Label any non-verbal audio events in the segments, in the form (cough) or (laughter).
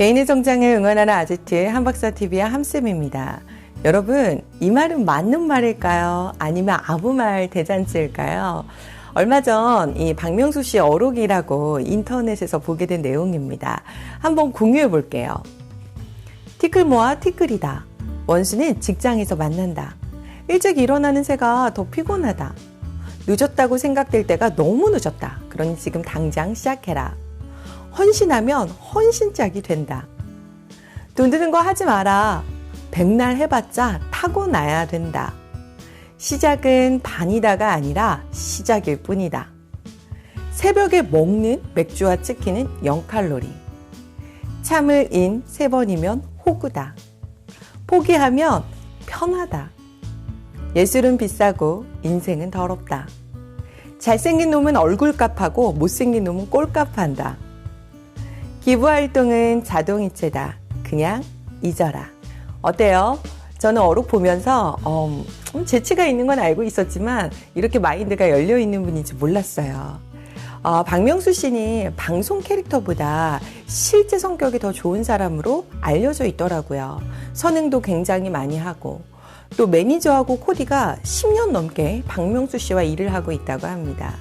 개인의 성장을 응원하는 아지트 한박사TV의 함쌤입니다. 여러분, 이 말은 맞는 말일까요? 아니면 아부말 대잔치일까요? 얼마 전 이 박명수 씨 어록이라고 인터넷에서 보게 된 내용입니다. 한번 공유해 볼게요. 티끌 모아 티끌이다. 원수는 직장에서 만난다. 일찍 일어나는 새가 더 피곤하다. 늦었다고 생각될 때가 너무 늦었다. 그러니 지금 당장 시작해라. 헌신하면 헌신짝이 된다. 돈 드는 거 하지 마라. 백날 해봤자 타고나야 된다. 시작은 반이다가 아니라 시작일 뿐이다. 새벽에 먹는 맥주와 치킨은 0칼로리. 참을 인세 번이면 호구다. 포기하면 편하다. 예술은 비싸고 인생은 더럽다. 잘생긴 놈은 얼굴값하고 못생긴 놈은 꼴값한다. 기부 활동은 자동이체다. 그냥 잊어라. 어때요? 저는 어록 보면서 어, 재치가 있는 건 알고 있었지만 이렇게 마인드가 열려 있는 분인지 몰랐어요. 어, 박명수 씨는 방송 캐릭터보다 실제 성격이 더 좋은 사람으로 알려져 있더라고요. 선행도 굉장히 많이 하고 또 매니저하고 코디가 10년 넘게 박명수 씨와 일을 하고 있다고 합니다.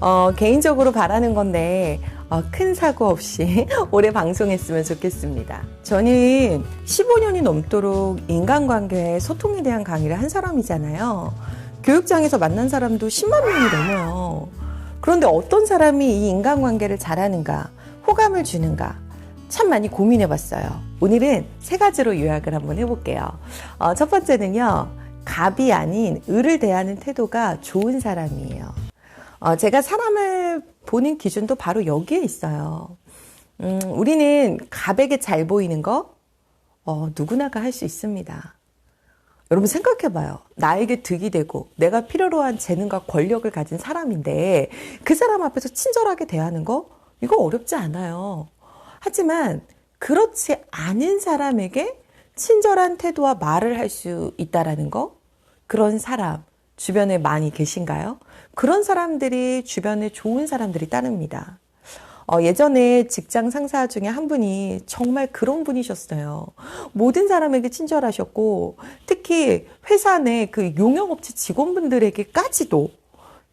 어, 개인적으로 바라는 건데 어, 큰 사고 없이 (laughs) 오래 방송했으면 좋겠습니다. 저는 15년이 넘도록 인간관계 소통에 대한 강의를 한 사람이잖아요. 교육장에서 만난 사람도 10만 명이 넘어요. 그런데 어떤 사람이 이 인간관계를 잘하는가, 호감을 주는가, 참 많이 고민해 봤어요. 오늘은 세 가지로 요약을 한번 해볼게요. 어, 첫 번째는요, 갑이 아닌 을을 대하는 태도가 좋은 사람이에요. 어, 제가 사람을 보는 기준도 바로 여기에 있어요. 음, 우리는 갑에게 잘 보이는 거, 어, 누구나가 할 수 있습니다. 여러분 생각해봐요. 나에게 득이 되고 내가 필요로 한 재능과 권력을 가진 사람인데 그 사람 앞에서 친절하게 대하는 거, 이거 어렵지 않아요. 하지만 그렇지 않은 사람에게 친절한 태도와 말을 할 수 있다라는 거, 그런 사람 주변에 많이 계신가요? 그런 사람들이 주변에 좋은 사람들이 따릅니다. 어, 예전에 직장 상사 중에 한 분이 정말 그런 분이셨어요. 모든 사람에게 친절하셨고, 특히 회사 내 그 용역업체 직원분들에게까지도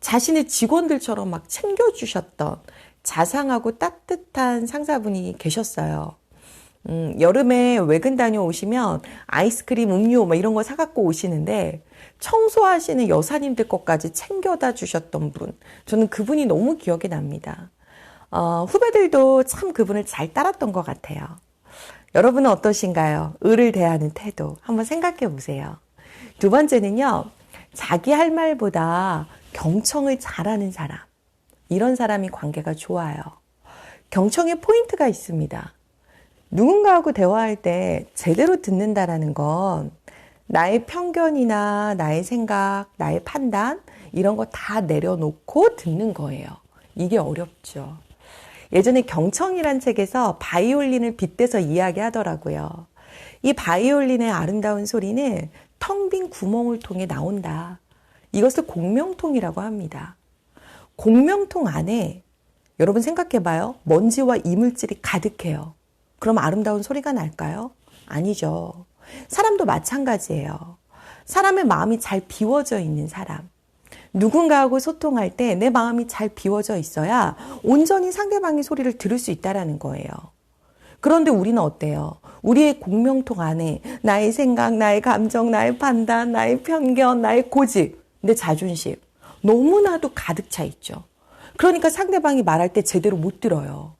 자신의 직원들처럼 막 챙겨주셨던 자상하고 따뜻한 상사분이 계셨어요. 음, 여름에 외근 다녀오시면 아이스크림, 음료 뭐 이런 거 사갖고 오시는데 청소하시는 여사님들 것까지 챙겨다 주셨던 분. 저는 그분이 너무 기억이 납니다. 어, 후배들도 참 그분을 잘 따랐던 것 같아요. 여러분은 어떠신가요? 을을 대하는 태도. 한번 생각해 보세요. 두 번째는요, 자기 할 말보다 경청을 잘하는 사람. 이런 사람이 관계가 좋아요. 경청에 포인트가 있습니다. 누군가하고 대화할 때 제대로 듣는다라는 건 나의 편견이나 나의 생각, 나의 판단, 이런 거 다 내려놓고 듣는 거예요. 이게 어렵죠. 예전에 경청이란 책에서 바이올린을 빗대서 이야기하더라고요. 이 바이올린의 아름다운 소리는 텅 빈 구멍을 통해 나온다. 이것을 공명통이라고 합니다. 공명통 안에 여러분 생각해봐요. 먼지와 이물질이 가득해요. 그럼 아름다운 소리가 날까요? 아니죠. 사람도 마찬가지예요. 사람의 마음이 잘 비워져 있는 사람. 누군가하고 소통할 때 내 마음이 잘 비워져 있어야 온전히 상대방의 소리를 들을 수 있다라는 거예요. 그런데 우리는 어때요? 우리의 공명통 안에 나의 생각, 나의 감정, 나의 판단, 나의 편견, 나의 고집, 내 자존심 너무나도 가득 차 있죠. 그러니까 상대방이 말할 때 제대로 못 들어요.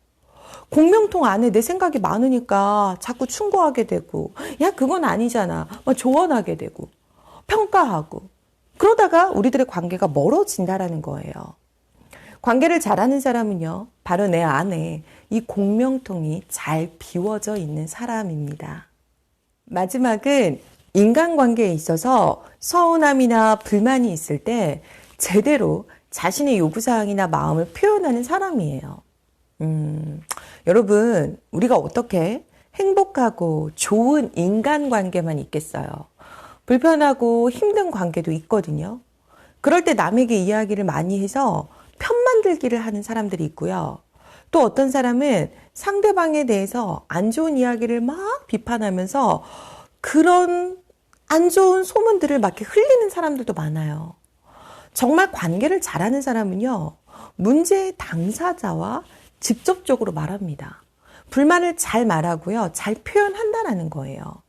공명통 안에 내 생각이 많으니까 자꾸 충고하게 되고, 야, 그건 아니잖아. 막 조언하게 되고, 평가하고. 그러다가 우리들의 관계가 멀어진다라는 거예요. 관계를 잘하는 사람은요, 바로 내 안에 이 공명통이 잘 비워져 있는 사람입니다. 마지막은 인간관계에 있어서 서운함이나 불만이 있을 때 제대로 자신의 요구사항이나 마음을 표현하는 사람이에요. 음, 여러분, 우리가 어떻게 행복하고 좋은 인간관계만 있겠어요? 불편하고 힘든 관계도 있거든요. 그럴 때 남에게 이야기를 많이 해서 편 만들기를 하는 사람들이 있고요. 또 어떤 사람은 상대방에 대해서 안 좋은 이야기를 막 비판하면서 그런 안 좋은 소문들을 막 흘리는 사람들도 많아요. 정말 관계를 잘하는 사람은요, 문제의 당사자와 직접적으로 말합니다. 불만을 잘 말하고요, 잘 표현한다라는 거예요.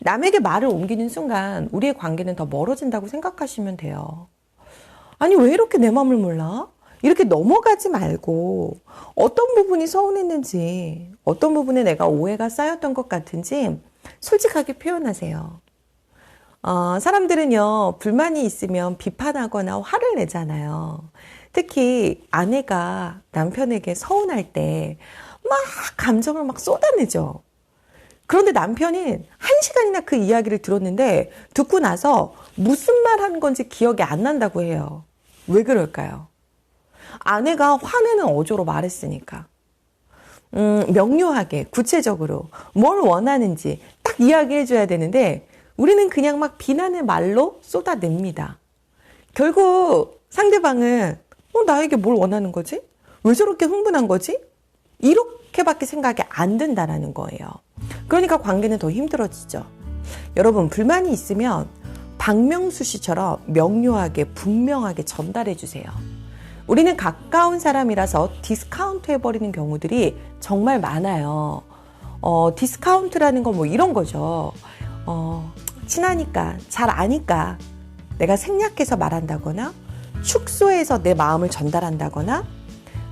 남에게 말을 옮기는 순간 우리의 관계는 더 멀어진다고 생각하시면 돼요. 아니, 왜 이렇게 내 마음을 몰라? 이렇게 넘어가지 말고 어떤 부분이 서운했는지, 어떤 부분에 내가 오해가 쌓였던 것 같은지 솔직하게 표현하세요. 어, 사람들은요, 불만이 있으면 비판하거나 화를 내잖아요. 특히 아내가 남편에게 서운할 때 막 감정을 막 쏟아내죠. 그런데 남편은 한 시간이나 그 이야기를 들었는데 듣고 나서 무슨 말 하는 건지 기억이 안 난다고 해요. 왜 그럴까요? 아내가 화내는 어조로 말했으니까. 음, 명료하게, 구체적으로 뭘 원하는지 딱 이야기해 줘야 되는데 우리는 그냥 막 비난의 말로 쏟아냅니다. 결국 상대방은 어, 나에게 뭘 원하는 거지? 왜 저렇게 흥분한 거지? 이렇게밖에 생각이 안 든다라는 거예요. 그러니까 관계는 더 힘들어지죠. 여러분, 불만이 있으면 박명수 씨처럼 명료하게, 분명하게 전달해 주세요. 우리는 가까운 사람이라서 디스카운트 해버리는 경우들이 정말 많아요. 어, 디스카운트라는 건 뭐 이런 거죠. 어, 친하니까, 잘 아니까 내가 생략해서 말한다거나, 축소해서 내 마음을 전달한다거나,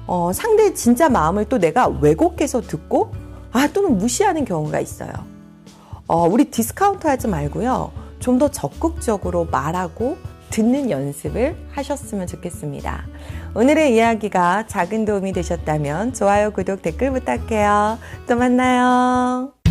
어, 상대의 진짜 마음을 또 내가 왜곡해서 듣고, 아, 또는 무시하는 경우가 있어요. 어, 우리 디스카운트 하지 말고요. 좀 더 적극적으로 말하고 듣는 연습을 하셨으면 좋겠습니다. 오늘의 이야기가 작은 도움이 되셨다면 좋아요, 구독, 댓글 부탁해요. 또 만나요.